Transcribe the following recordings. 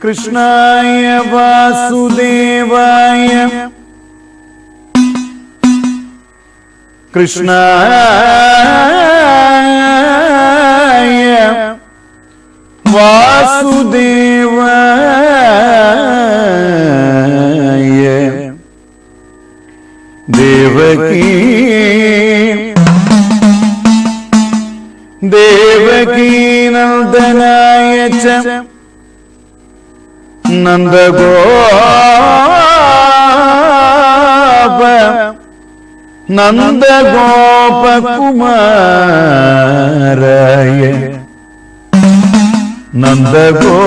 കൃഷ്ണായ വാസുദേവായ കൃഷ്ണായ വാസുദേവായ ദേവകീ നന്ദഗോപ. നന്ദഗോപകുമാരയ. നന്ദഗോപകുമാരയ.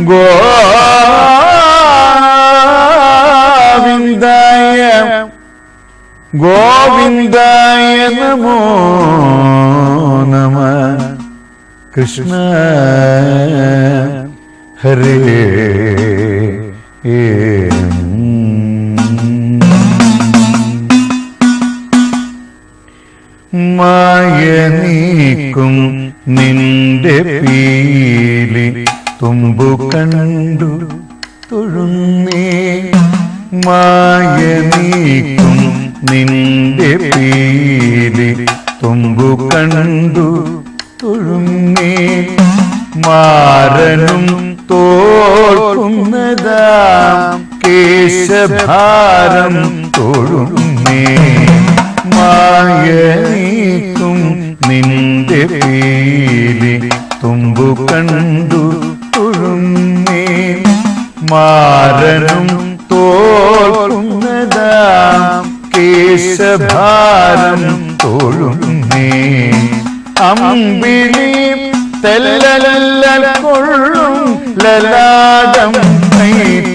ഗോവിന്ദായ കൃഷ്ണ. ഹരേ. മായ നീക്കും നിന്റെ പീലി തുമ്പു കണ്ടു തൊഴുന്നേ. മായ നീക്കും നിന്റെ പീലി തുമ്പു കണ്ടു തൊഴുന്നേ മാരനും തോൽക്കുന്നതാം കേശഭാരം തൊഴുന്നേ മായ അമ്പിളി തെല്ലലല്ല കൊള്ളും ലലാടം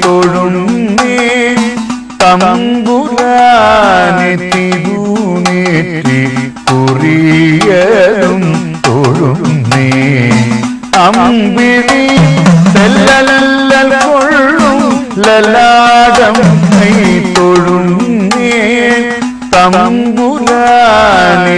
തൊഴുന്നേ തമ്പുരാനെ തിരുനേറ്റി കുറിയലും തൊഴുന്നേ. അമ്പിളി തെല്ലലല്ല കൊള്ളും ലലാടം തൊഴുന്നേ തമ്പുരാനെ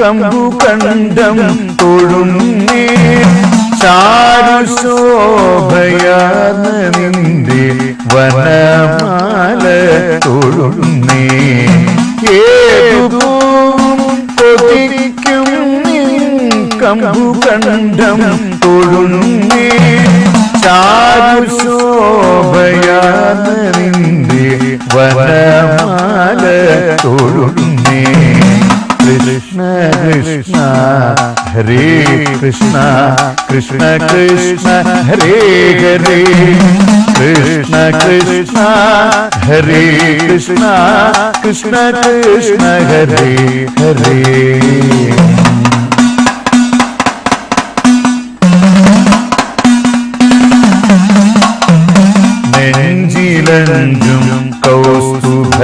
കമ്പു കണ്ടം തൊഴുന്നേ ചാരു ശോഭയാർന്ന നിന്റെ വനമാല തൊഴുന്നേ ഏതു പൂവും കൊതിക്കും നിൻ കമ്പു കണ്ടം തൊഴുന്നേ ചാരു ശോഭയാർന്ന നിന്റെ വനമാല തൊഴുന്നേ കൃഷ്ണ കൃഷ്ണ ഹരേ കൃഷ്ണ കൃഷ്ണ കൃഷ്ണ ഹരേ ഹരേ കൃഷ്ണ കൃഷ്ണ ഹരേ കൃഷ്ണ കൃഷ്ണ കൃഷ്ണ ഹരേ ഹരേ നെഞ്ചിലഞ്ചും കൗസ്തുഭ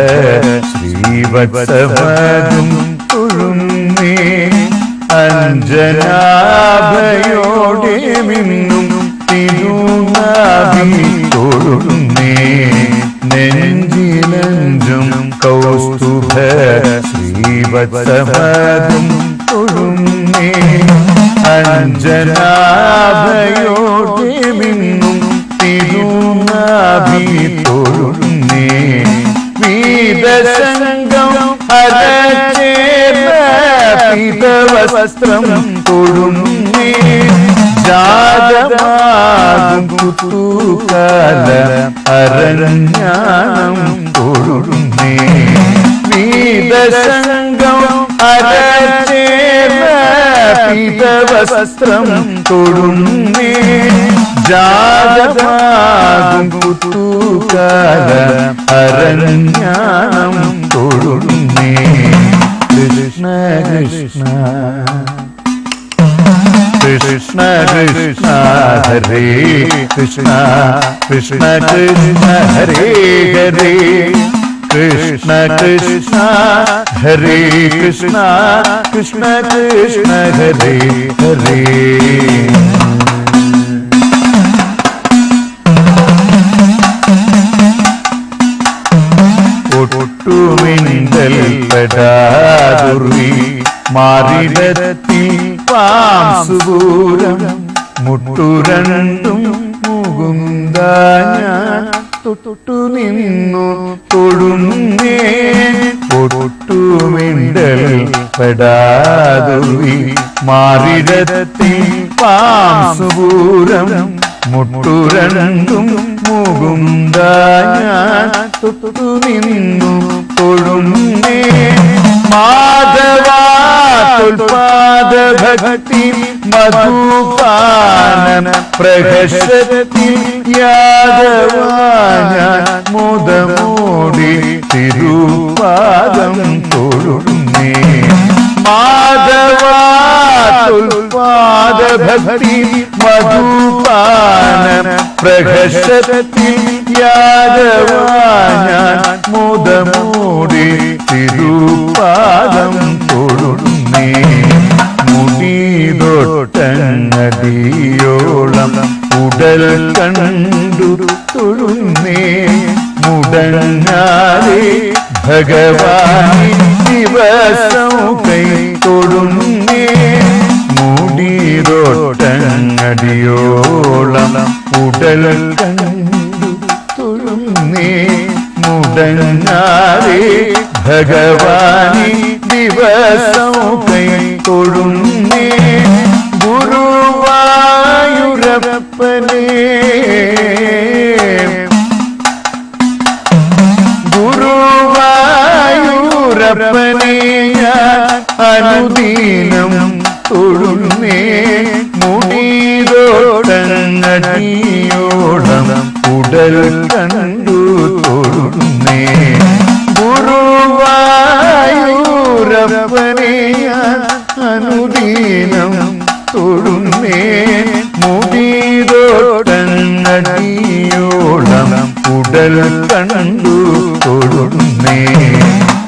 ശ്രീവത്സമതും തുഴുന്നേ അഞ്ജനാഭയോടെ മിന്നും തിരുനാഭി തൊഴുന്നേ നെഞ്ചിലഞ്ചും കൗസ്തുഭ ശ്രീവത്സമതും തൊഴുന്നേ. അഞ്ജനാഭയോടെ മിന്നും തിരുനാഭി തൊഴുന്നേ വസ്ത്രം തൊഴുന്നേ ജാതമാകും കുത്തൂക്കാല അരഞ്ഞാണം തൊഴുന്നേ വീതസംഗം അരചേർന്ന പീതവസ്ത്രം തൊഴുന്നേ ജാതമാകും കുത്തൂക്കാല അരഞ്ഞാണം തൊഴുന്നേ കൃഷ്ണ കൃഷ്ണ കൃഷ്ണ കൃഷ്ണ ഹരേ കൃഷ്ണ കൃഷ്ണ കൃഷ്ണ ഹരേ ഹരേ കൃഷ്ണ കൃഷ്ണ ഹരേ കൃഷ്ണ കൃഷ്ണ കൃഷ്ണ ഹരേ ഹരേ ഒട്ടുമിണ്ടൽ പെടാതുർവി മാറിടത്തിൽ പാംസുപൂരം മുട്ടുരണ്ടും മുകുന്ദ തൊട്ടു നിന്നു തൊടുന്നേ. ഒട്ടുമിണ്ടൽ മാറിടത്തി പാസുപൂരം മുട്ടുരണ്ടും മുകുന്ദ നിന്നു തൊഴുന്നേ മാധവാതുൽപാദ ഭക്തി മധുപാന പ്രഹസത്തിൽ യാദവാന മുതമോടി തിരുപാദം തൊഴുന്നേ. മാധവാതുൽപാദ ഭക്തി മധുപാന പ്രഹസത്തിൽ യാദവാന മുതമോടി തിരുപാദം തൊഴുന്നേ. മുടിതൊട്ടങ്ങടിയോളം ഉടൽ കണ്ടു തൊഴുന്നേ. മുടങ്ങാതെ ഭഗവാനി ദിവസം കൈ തൊഴുന്നേ. മുടിതൊട്ടങ്ങടിയോളം ഉടൽ കണ്ടു തൊഴുന്നേ. മുടങ്ങാതെ ഭഗവാനി ദിവസം കൈ തൊഴുന്നേ. ഗുരുവായൂരപ്പനേ. ഗുരുവായൂരപ്പനേ അനുദീനം തൊഴുന്നേ. മുടിതോടങ്ങടിയോളം ഉടൽ കണ്ടു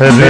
ഹരേ